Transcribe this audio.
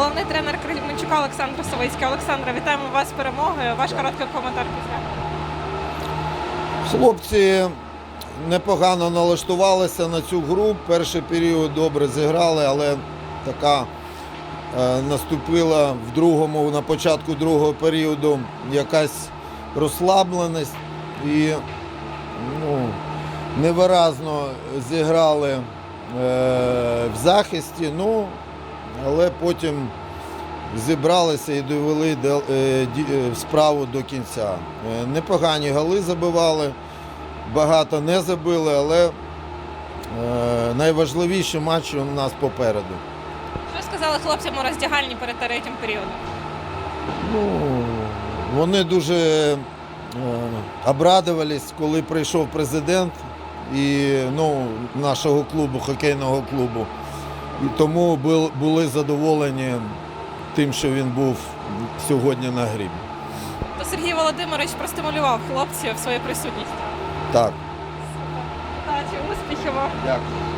головний тренер Кременчука Олександр Савицький. Олександра, вітаємо вас з перемогою. Ваш короткий коментар після. Хлопці непогано налаштувалися на цю гру. Перший період добре зіграли, але така е, наступила в другому, на початку другого періоду якась розслабленість і ну, невиразно зіграли е, в захисті. Ну, але потім зібралися і довели е, е, справу до кінця. Е, Непогані голи забивали, багато не забили, але найважливіші матчі у нас попереду. Що сказали хлопцям у роздягальні перед третім періодом? Ну, вони дуже обрадувались, коли прийшов президент і, ну, нашого клубу, хокейного клубу. І тому були задоволені тим, що він був сьогодні на грібі. То Сергій Володимирович простимулював хлопців своєю присутністю. Так. Удачі, успіхів вам. Дякую.